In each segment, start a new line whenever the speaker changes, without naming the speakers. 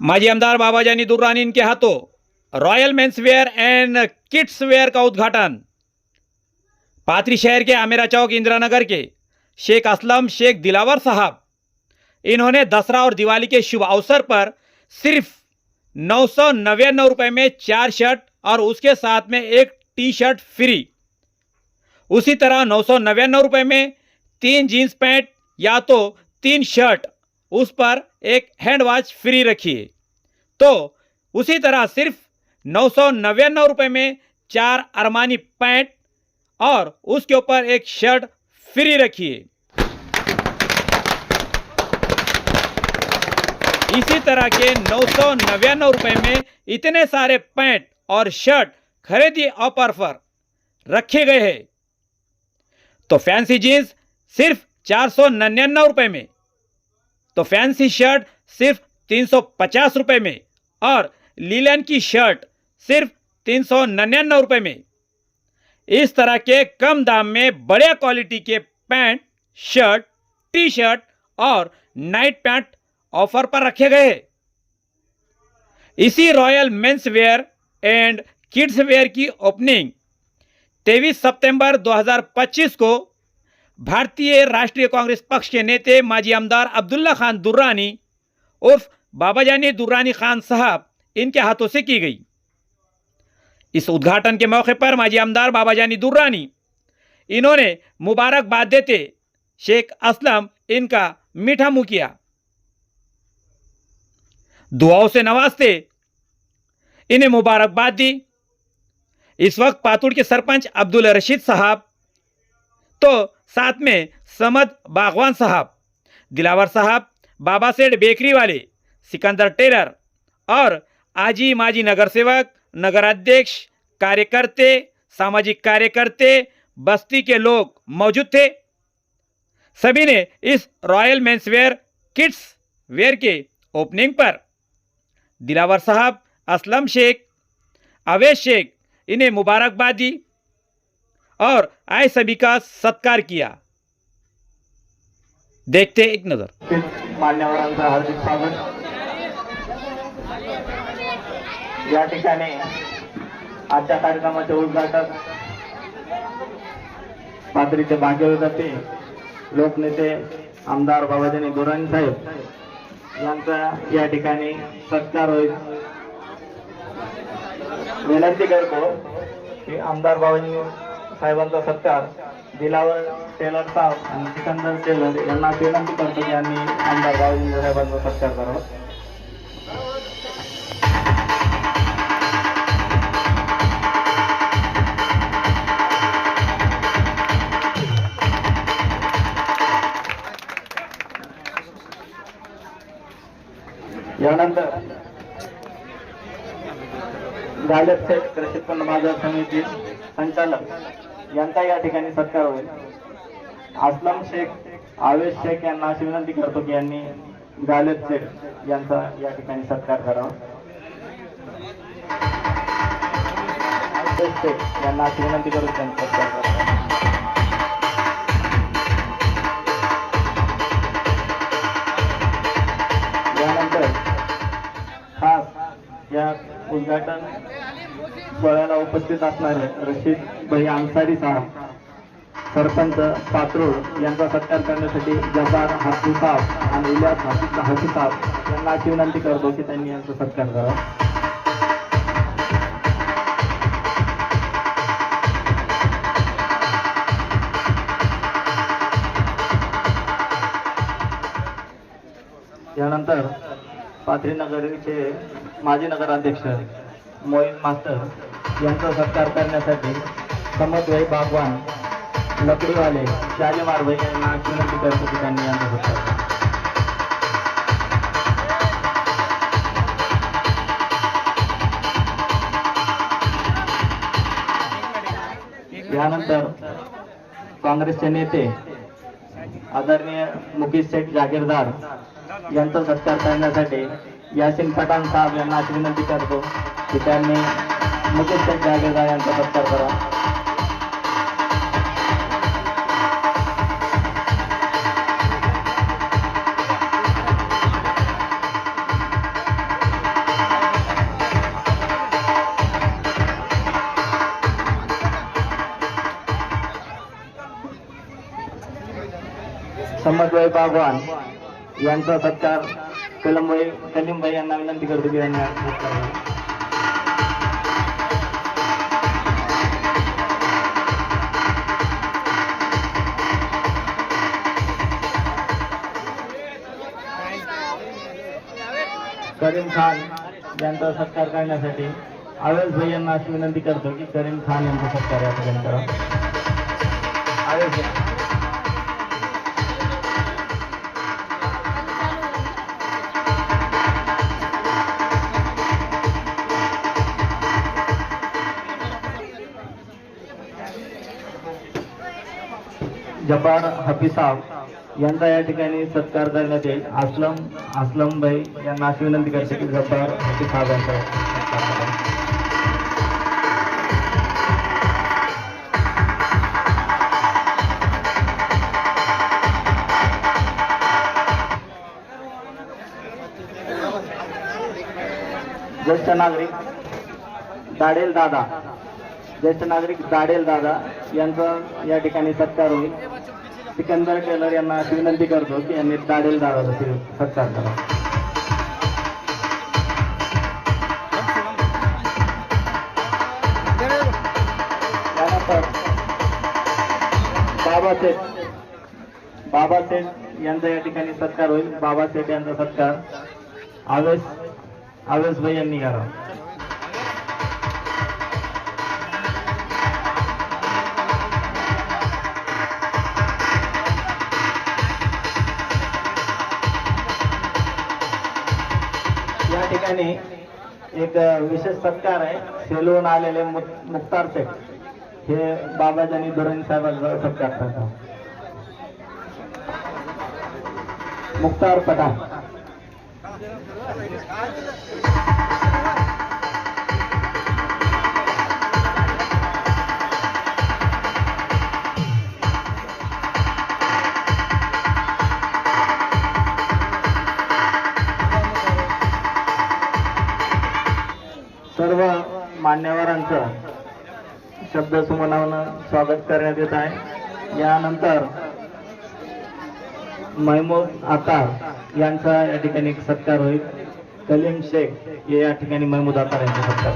माजी आमदार बाबाजानी दुर्रानी इनके हाथों royal men's wear and kids wear का उद्घाटन। पात्री शहर के आमेरा चौक इंदिरा नगर के शेख असलम शेख दिलावर साहब। इन्होंने दसरा और दिवाली के शुभ अवसर पर सिर्फ़ नौ सौ नव्यानवे रुपये में चार शर्ट और उसके साथ में एक टी शर्ट फ्री। उसी तरह नौ सौ नव्यानवे रुपये में तीन जीन्स पैंट या तो तीन शर्ट उस पर एक हैंड वॉच फ्री रखिए तो उसी तरह सिर्फ़ नौ सौ नव्यानवे रुपये में चार अरमानी पैंट और उसके ऊपर एक शर्ट फ्री रखिए इसी तरह के नौ सौ नव्यानवे रुपये में इतने सारे पैंट और शर्ट खरीदी ऑफ़र पर रखे गए हैं। तो फैंसी जीन्स सिर्फ़ चार सौ निन्यानवे रुपये में तो फैंसी शर्ट सिर्फ़ तीन सौ पचास में और लीलन की शर्ट सिर्फ़ तीन सौ निन्यानवे रुपये में। इस तरह के कम दाम में बढ़िया क्वालिटी के पैंट, शर्ट टी शर्ट और नाइट पैंट ऑफ़र पर रखे गए। इसी royal men's wear and kids wear की ओपनिंग 23 सितंबर 2025 को भारतीय राष्ट्रीय कांग्रेस पक्ष के नेते माजी आमदार अब्दुल्ला खान दुर्रानी उर्फ़ बाबाजानी दुर्रानी खान साहब इनके हाथों से की गई। इस उद्घाटन के मौके पर माजी आमदार बाबाजानी दुर्रानी, इन्होंने मुबारकबाद देते शेख असलम इनका मीठा मुँह किया। दुआओं से नवाजते, इन्हें मुबारकबाद दी। इस वक्त पातुड़ के सरपंच अब्दुल रशीद साहब तो साथ में समद बागवान साहब, दिलावर साहब, बाबा सेठ बेकरी वाले, सिकंदर टेलर और आजी माजी नगर सेवक नगर अध्यक्ष कार्यकर्ते, सामाजिक कार्यकर्ते, बस्ती के लोग मौजूद थे। सभी ने इस royal men's wear kids wear के ओपनिंग पर दिलावर साहब, असलम शेख अवेश शेख, इन्हें मुबारकबाद दी। और आए सभी का सत्कार किया। देखते एक नजर।
मान्यवरांचं हार्दिक स्वागत। या ठिकाणी आजच्या कार्यक्रमाचे उद्घाटक पाथरीचे भाग्यविधाते लोकनेते आमदार बाबाजानी गोराणी साहेब यांचा या ठिकाणी सत्कार होईल. विनंती करतो की आमदार बाबाजी साहेबांचा सत्कार दिलावर टेलर साहेब आणि सिकंदर टेलर यांना विनंती करतो की यांनी आमदार बाबाजी साहेबांचा सत्कार करावा. यानंतर गालप सेठ कृषी बाजार समिती संचालक यांचा या ठिकाणी सत्कार होईल. असलम शेख आवेश शेख यांना अशी विनंती करतो की यांनी गालेब शेख यांचा या ठिकाणी सत्कार करावा. आवेश शेख यांना अशी विनंती करू त्यांचा सत्कार करावा. यानंतर खास या उद्घाटन सोहळ्याला उपस्थित असणारे रशीद भाई अन्सारी साहेब सरपंच पात्रोड यांचा सत्कार करण्यासाठी जब्बार हाफू साहेब आणि इलियास हाफिज हाफी साहेब यांना अशी विनंती करतो की त्यांनी यांचा सत्कार करावा. यानंतर पाथरीनगरचे माजी नगराध्यक्ष मोईन मास्टर यांचा सत्कार करण्यासाठी समन्वय बागवान लकडीवाले शालेमार भाई यांना विनंती करतो की त्यांनी यांचा सत्कार यानंतर काँग्रेसचे नेते आदरणीय मुकेश शेठ जागीरदार यांचा सत्कार करण्यासाठी यासिन पठाण साहेब यांना अशी विनंती करतो ठिकाणी मुकेश शेठ नागेदा यांचा सत्कार करा. समजभाई बागवान यांचा सत्कार कलमभाई कलीमभाई यांना विनंती करतो की यांनी करीम खान यांचा सत्कार करण्यासाठी आवेश भाई यांना अशी विनंती करतो की करीम खान यांचा सत्कार या ठिकाणी करा आवेश भाई. हफी हफिसाब यांचा या ठिकाणी सत्कार करण्यात येईल असलम असलम भाई यांना अशी विनंती करते की जब्बार हफिसाब ज्येष्ठ नागरिक दाडेल दादा ज्येष्ठ नागरिक दाडेल दादा यांचा या ठिकाणी सत्कार होईल. सिकंदर टेलर यांना अशी विनंती करतो की यांनी ताडेल दादाचा सत्कार करा. त्यानंतर बाबासाहेब यांचा या ठिकाणी सत्कार होईल. बाबासाहेब यांचा सत्कार. आवेश आवेश भाई यांनी करावा ठिकाणी एक विशेष सत्कार आहे. सेलून आलेले मुक्तार शेख. हे बाबाजानी धोरण साहेबांचा सत्कार करतात. मुक्तार पठाण. शब्द सुमनावनं स्वागत करण्यात येत आहे. यानंतर महमूद आतार यांचा या ठिकाणी सत्कार होईल. कलीम शेख हे या ठिकाणी महमूद आतार यांचा सत्कार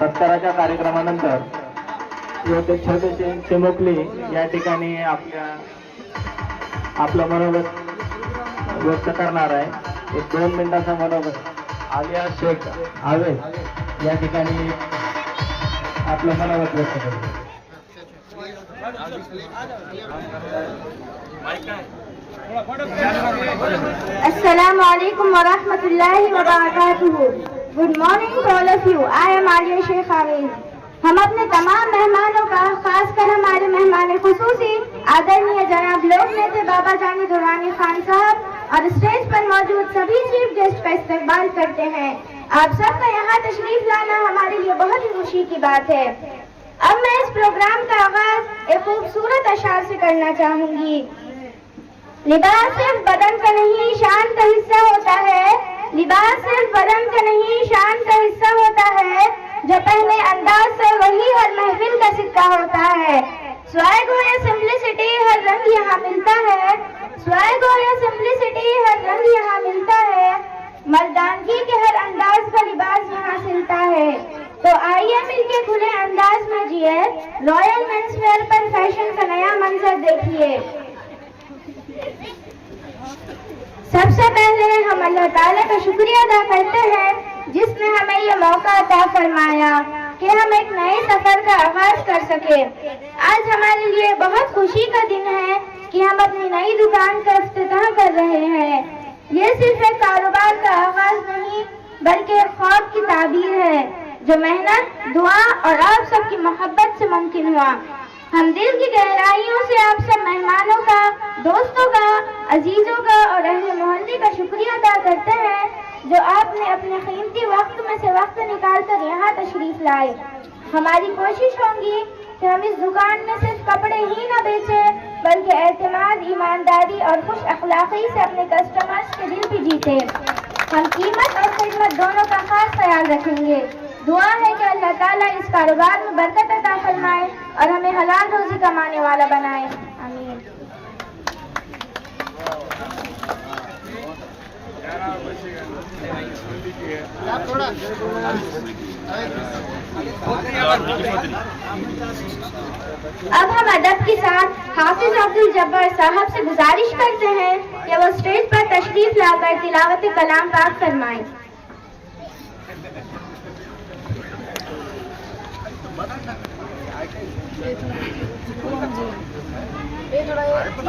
सत्काराच्या कार्यक्रमानंतर एक छोटेसे चिमुकली या ठिकाणी आपल्या आपलं मनोगत व्यक्त करणार आहे. एक दोन मिनिटाचा मनोगत. आलिया शेख आवे या ठिकाणी आपलं व्यक्त करतो
Assalamu alaikum wa. Good morning to all of you. I am Sheikh. हम अपने तमाम मेहमानों का, खासकर हमारे मेहमान खसूसी, आदरणीय जनाब लोक नेता बाबा जानी दुरानी खान साहब और स्टेज पर मौजूद सभी चीफ गेस्ट का इस्तेमाल करते हैं आप सबका यहाँ तशरीफ़ लाना हमारे लिए बहुत ही खुशी की बात है। अब मैं इस प्रोग्राम का आगाज़ एक खूबसूरत अशार से करना चाहूँगी। लिबास सिर्फ़ बदन का नहीं, शान का हिस्सा होता है। लिबास सिर्फ़ बदन का नहीं, शान का हिस्सा होता है। जो पहले अंदाज से वही हर महफिल का सिक्का होता है। स्वैग हो या सिंपलिसिटी हर रंग यहाँ मिलता है। स्वैग हो या सिंपलिसिटी हर रंग यहाँ मिलता है। मर्दानगी के हर अंदाज का लिबास यहाँ सिलता है। तो आइए मिलके खुले अंदाज में जिए रॉयल मेंसवेयर पर फ़ैशन का नया मंजर देखिए। सबसे पहले हम अल्लाह ताला का शुक्रिया अदा करते हैं, जिसने हमें ये मौका अता फरमाया कि हम एक नए सफ़र का आगाज़ कर सके। आज हमारे लिए बहुत खुशी का दिन है कि हम अपनी नई दुकान का इफ्तिताह कर रहे हैं। ये सिर्फ़ एक कारोबार का आगाज़ नहीं, बल्कि एक ख्वाब की ताबीर है, जो मेहनत, दुआ और आप सबकी मोहब्बत से मुमकिन हुआ। हम दिल की गहराइयों से आप सब मेहमानों का, दोस्तों का, अजीजों का और अहले मोहल्ले का शुक्रिया अदा करते हैं, जो आपने अपने कीमती वक्त में से वक्त निकाल कर यहाँ तशरीफ़ लाए। हमारी कोशिश होगी कि हम इस दुकान में सिर्फ़ कपड़े ही ना बेचें बल्कि एतमाद, ईमानदारी और खुश अखलाक़ी से अपने कस्टमर्स के दिल भी जीते। हम कीमत और खिदमत दोनों का खास ख्याल रखेंगे। दुआ है कि अल्लाह ताला इस कारोबार में बरकत अता फरमाए और हमें हलाल रोज़ी कमाने वाला बनाए। आमीन। थोड़ा अब हम अदब के साथ हाफिज अब्दुल जब्बार साहब से गुजारिश करते हैं कि वो स्टेज पर तशरीफ लाकर तिलावत कलाम पाक फरमाएं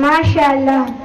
MashaAllah.